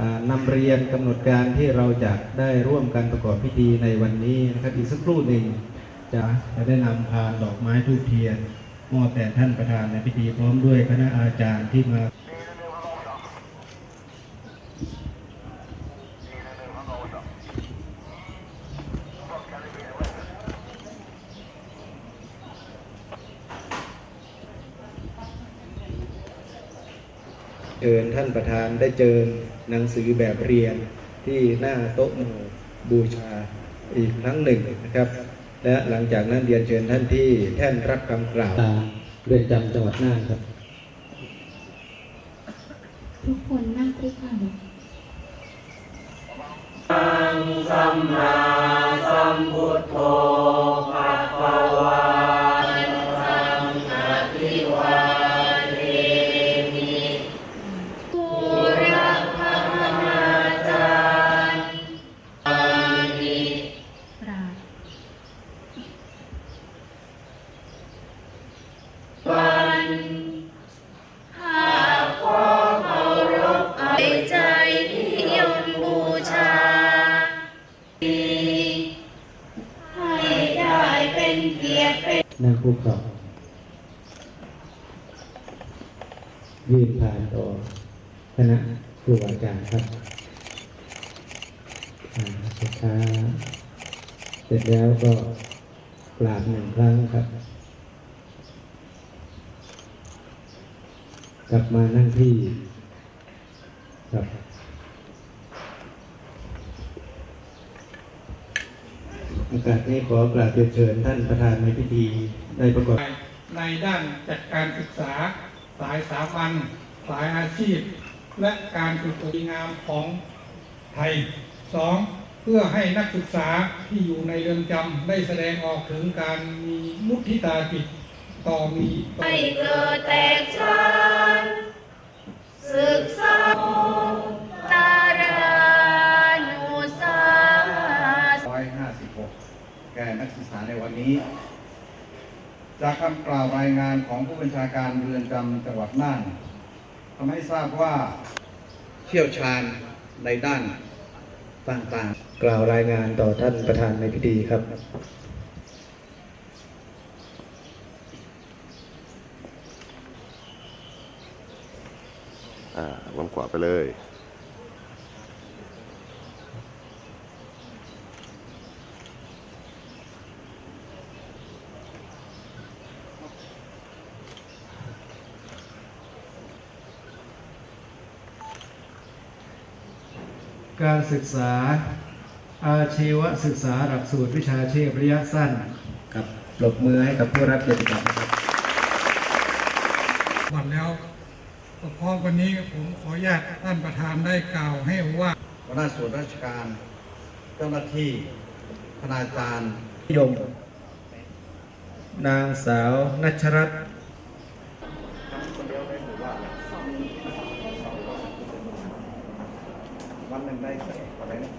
อ่านำเรียนกำหนดการที่เราจะได้ร่วมกันประกอบพิธีในวันนี้นะครับอีกสักครู่หนึ่งจะจะได้นำพานดอกไม้ทูบเทียนมอบแด่ท่านประธานในพิธีพร้อมด้วยคณะอาจารย์ที่มา เชิญท่านประธานได้เจอหนังสือแบบเรียนที่หน้าโต๊ะหมู่บูชาอีกครั้งหนึ่งนะครับ และหลังจากนั้นเรียนเชิญท่านที่แท่นรับคำกล่าวเรือนจำจังหวัดน่านครับ ทุกคนนั่งคุกเข่าป เป็นเกียรติเป็นนั่งคุกเข่ายื่นผ่านต่อคณะครูอาจารย์ครับอาสุดท้ายเสร็จแล้วก็กราบหนึ่งครั้งครับ กลับมานั่งที่ครับ โอกาสนี้ขอกราบเรียนเชิญท่านประธานในพิธีได้ประกอบในด้านจัดการศึกษา สายสามัญสายอาชีพ และการฝึกฝนงามของไทย 2. เพื่อให้นักศึกษาที่อยู่ในเรือนจำได้แสดงออกถึงการมีมุทิตาจิตต่อมีต่อให้เกิดแตกชานศึกษา นี้ จากคำกล่าวรายงานของผู้บัญชาการเรือนจำจังหวัดน่านทำให้ทราบว่าเชี่ยวชาญในด้านต่างๆ กล่าวรายงานต่อท่านประธานในพิธีครับอ่าลงขวาไปเลย การศึกษาอาชีวศึกษาหลักสูตรวิชาชีพระยะสั้นกับปรบมือให้กับผู้รับเกียรติบัตรครับหมดแล้วพร้อมวันนี้ผมขออนุญาตท่านประธานได้กล่าวให้ว่าหัวหน้าส่วนราชการ เจ้าหน้าที่คณาจารย์นิยม นางสาวนัชรัตน์ วันหนึ่งได้อะไรนะ